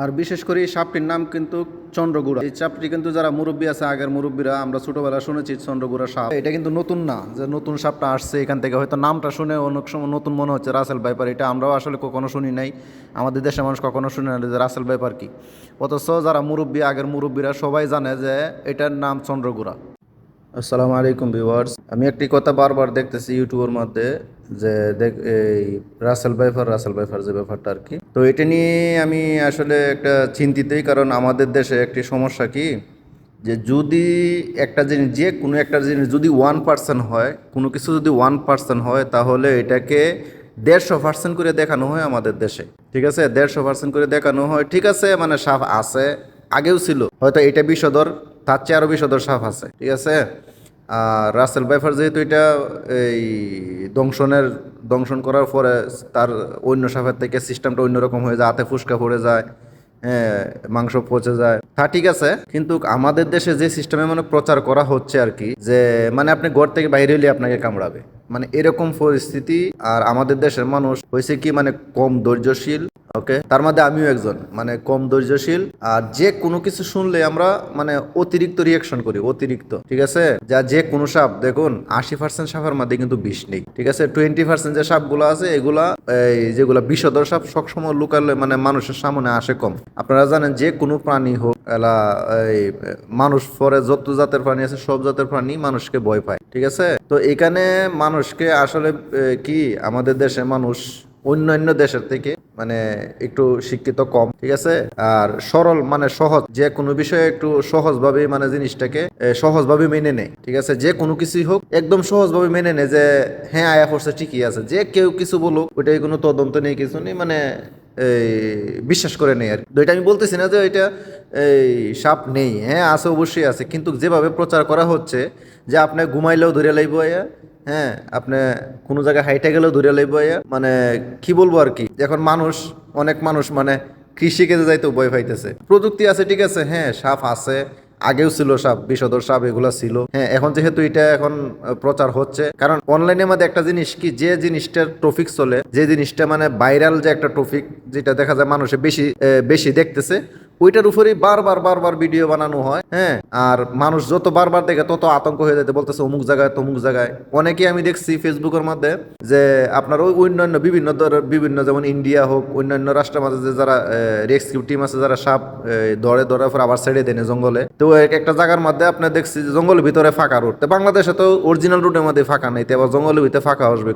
আর বিশেষ করে এই সাপটির নাম কিন্তু চন্দ্রগুড়া। এই সাপটি কিন্তু যারা মুরব্বী আছে, আগের মুরব্বীরা, আমরা ছোটবেলা শুনেছি চন্দ্রগুড়া সাপ। এটা কিন্তু নতুন না, যে নতুন সাপটা আসছে এখান থেকে। হয়তো নামটা শুনে অনেক সময় নতুন মনে হচ্ছে রাসেল ভাইপার, এটা আমরাও আসলে কখনো শুনি নাই। আমাদের দেশের মানুষ কখনো শুনে না যে রাসেল ভাইপার কি। অথচ যারা মুরব্বী, আগের মুরব্বীরা সবাই জানে যে এটার নাম চন্দ্রগুড়া। আসসালামু আলাইকুম ভিউয়ার্স। আমি একটি কথা বারবার দেখতেছি ইউটিউবের মধ্যে, যে দেখ, এই রাসেল বাইফার রাসেল বাইফার যে ব্যাপারটা আর কি তো এটা নিয়ে আমি আসলে একটা চিন্তিতই, কারণ আমাদের দেশে একটি সমস্যা কি? যে যদি একটা জিনিস, যে কোনো একটা জিনিস যদি ওয়ান পার্সেন্ট হয়, কোনো কিছু যদি ওয়ান পার্সেন্ট হয়, তাহলে এটাকে দেড়শো পার্সেন্ট করে দেখানো হয় আমাদের দেশে। ঠিক আছে? দেড়শো পার্সেন্ট করে দেখানো হয়। ঠিক আছে মানে সাপ আছে, আগেও ছিল। হয়তো এটা বিষদর তার চেয়ে আরও বিষদর সাপ আছে। ঠিক আছে? আর রাসেল বাইফার যেহেতু এটা এই দংশনের দংশন করার পরে তার অন্য সাপের থেকে সিস্টেমটা অন্যরকম হয়ে যায়, হাতে ফুসকা পড়ে যায় হ্যাঁ মাংস পচে যায়। তা ঠিক আছে। কিন্তু আমাদের দেশে যে সিস্টেমে মানে প্রচার করা হচ্ছে আর কি, যে মানে আপনি ঘর থেকে বাইরে হলে আপনাকে কামড়াবে। মানে এরকম পরিস্থিতি আর আমাদের দেশের মানুষ হয়েছে কি মানে কম ধৈর্যশীল ওকে তার মধ্যে আমিও একজন মানে কম ধৈর্যশীল। আর যে কোনো কিছু শুনলে আমরা মানে অতিরিক্ত রিয়াকশন করি, অতিরিক্ত, ঠিক আছে? যা যে কোনো সাপ, দেখুন, আশি পার্সেন্ট সাপের মধ্যে কিন্তু বিষ নেই, ঠিক আছে? টোয়েন্টি পার্সেন্ট যে সাপগুলো আছে, এগুলা, এই যেগুলা বিষধর সাপ সবসময় লুকালে মানে মানুষের সামনে আসে কম। আপনারা জানেন, যে কোনো প্রাণী হোক, এলা, এই, মানুষ পরে যত জাতের প্রাণী আছে, সব জাতের প্রাণী মানুষকে ভয় পায়, ঠিক আছে? তো এখানে মানুষকে আসলে কি, আমাদের দেশে মানুষ অন্যান্য দেশের থেকে মানে একটু শিক্ষিত কম, ঠিক আছে? আর সরল মানে সহজ, যে কোনো বিষয়ে একটু সহজভাবে মানে জিনিসটাকে সহজ সহজভাবে মেনে নেয়, ঠিক আছে? যে কোনো কিছুই হোক, একদম সহজভাবে মেনে নেয় যে হ্যাঁ আয়া পড়ছে ঠিকই আছে। যে কেউ কিছু বলুক, ওইটাই কোনো তদন্ত নেই, কিছু নেই মানে বিশ্বাস করে নেই আর কি। ওইটা আমি বলতেছি না যে এটা, এই, সাপ নেই। হ্যাঁ আছে, অবশ্যই আছে। কিন্তু যেভাবে প্রচার করা হচ্ছে, যে আপনি ঘুমাইলেও ধরে লাইব আয়া হ্যাঁ আপনি কোনো জায়গায় হাইটে গেলেও ধরে লাইব আয়া মানে কি বলব আর কি? এখন মানুষ, অনেক মানুষ মানে কৃষিকাজে যাইতেও ভয় পাইতেছে। প্রযুক্তি আছে, ঠিক আছে হ্যাঁ সাপ আছে আগেও ছিল সাপ, বিষধর সাপ, এগুলো ছিল। হ্যাঁ এখন যেহেতু এটা এখন প্রচার হচ্ছে, কারণ অনলাইনের মধ্যে একটা জিনিস কি, যে জিনিসটার টপিক চলে, যে জিনিসটা মানে ভাইরাল যে একটা টপিক যেটা দেখা যায় মানুষে বেশি বেশি দেখতেছে ওইটার উপরেই বারবার বারবার ভিডিও বানানো হয় হ্যাঁ? আর মানুষ যত বারবার দেখে তত আতঙ্ক হয়ে যেতে বলতেছে অমুক জায়গায়, তমুক জায়গায়। অনেকেই আমি দেখছি ফেসবুকের মধ্যে যে আপনার ওই অন্যান্য বিভিন্ন বিভিন্ন যেমন ইন্ডিয়া হোক, অন্যান্য রাষ্ট্রের মাঝে যে যারা রেস্কিউ টিম আছে, যারা সাপ ধরে ধরে পর আবার ছেড়ে দেনে জঙ্গলে। তো এক একটা জায়গার মধ্যে আপনি দেখছি যে জঙ্গলের ভিতরে ফাঁকা রুট তো বাংলাদেশে তো অরিজিনাল রুটের মধ্যে ফাঁকা নেই, তো আবার জঙ্গলের ভিতরে ফাঁকা আসবে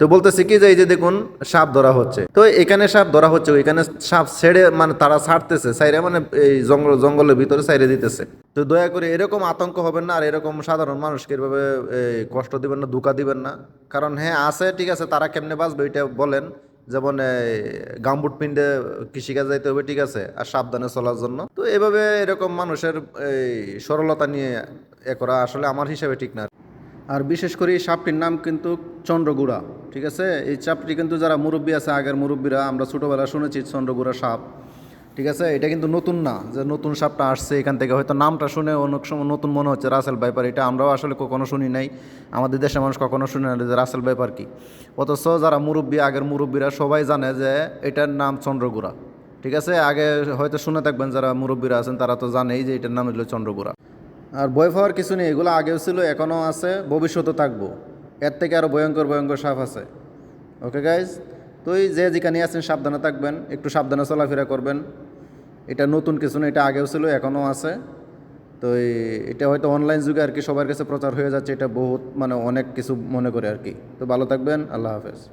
তো বলতেছি কি যে এই যে দেখুন, সাপ ধরা হচ্ছে। তো এখানে সাপ ধরা হচ্ছে, ওইখানে সাপ ছেড়ে মানে তারা ছাড়তেছে সাইরে মানে এই জঙ্গল, জঙ্গলের ভিতরে সাইরে দিতেছে। তো দয়া করে এরকম আতঙ্ক হবেন না, আর এরকম সাধারণ মানুষকে এভাবে কষ্ট দিবেন না, ধোকা দিবেন না। কারণ হ্যাঁ আছে, ঠিক আছে, তারা কেমনে বাঁচবে এটা বলেন। যেমন গামবুট পিন্ডে কৃষিকাজ যাইতে হবে, ঠিক আছে, আর সাবধানে চলার জন্য। তো এভাবে এরকম মানুষের, এই সরলতা নিয়ে এ করা আসলে আমার হিসাবে ঠিক না। আর বিশেষ করে এই সাপটির নাম কিন্তু চন্দ্রগুড়া, ঠিক আছে? এই সাপটি কিন্তু যারা মুরব্বী আছে, আগের মুরব্বীরা, আমরা ছোটোবেলা শুনেছি চন্দ্রগুড়া সাপ। ঠিক আছে? এটা কিন্তু নতুন না, যে নতুন সাপটা আসছে এখান থেকে। হয়তো নামটা শুনে অনেক সময় নতুন মনে হচ্ছে রাসেল ভাইপার। এটা আমরাও আসলে কখনো শুনি নাই। আমাদের দেশের মানুষ কখনো শুনে না যে রাসেল ভাইপার কি। অথচ যারা মুরব্বী, আগের মুরব্বীরা সবাই জানে যে এটার নাম চন্দ্রগুড়া। ঠিক আছে? আগে হয়তো শুনে থাকবেন যারা মুরব্বীরা আছেন, তারা তো জানেই যে এটার নাম হলো চন্দ্রগুড়া। আর ভয় পাওয়ার কিছু নেই, এগুলো আগেও ছিল, এখনও আছে ভবিষ্যতে থাকব। এর থেকে আরও ভয়ঙ্কর ভয়ঙ্কর সাপ আছে। ওকে গাইজ তো এই যে যেখানে আছেন, সাবধানে থাকবেন, একটু সাবধানে চলাফেরা করবেন। এটা নতুন কিছু না, এটা আগেও ছিল, এখনও আছে। তো এটা হয়তো অনলাইন যুগে আর কি সবার কাছে প্রচার হয়ে যাচ্ছে, এটা বহুত মানে অনেক কিছু মনে করে আর কি। তো ভালো থাকবেন, আল্লাহ হাফেজ।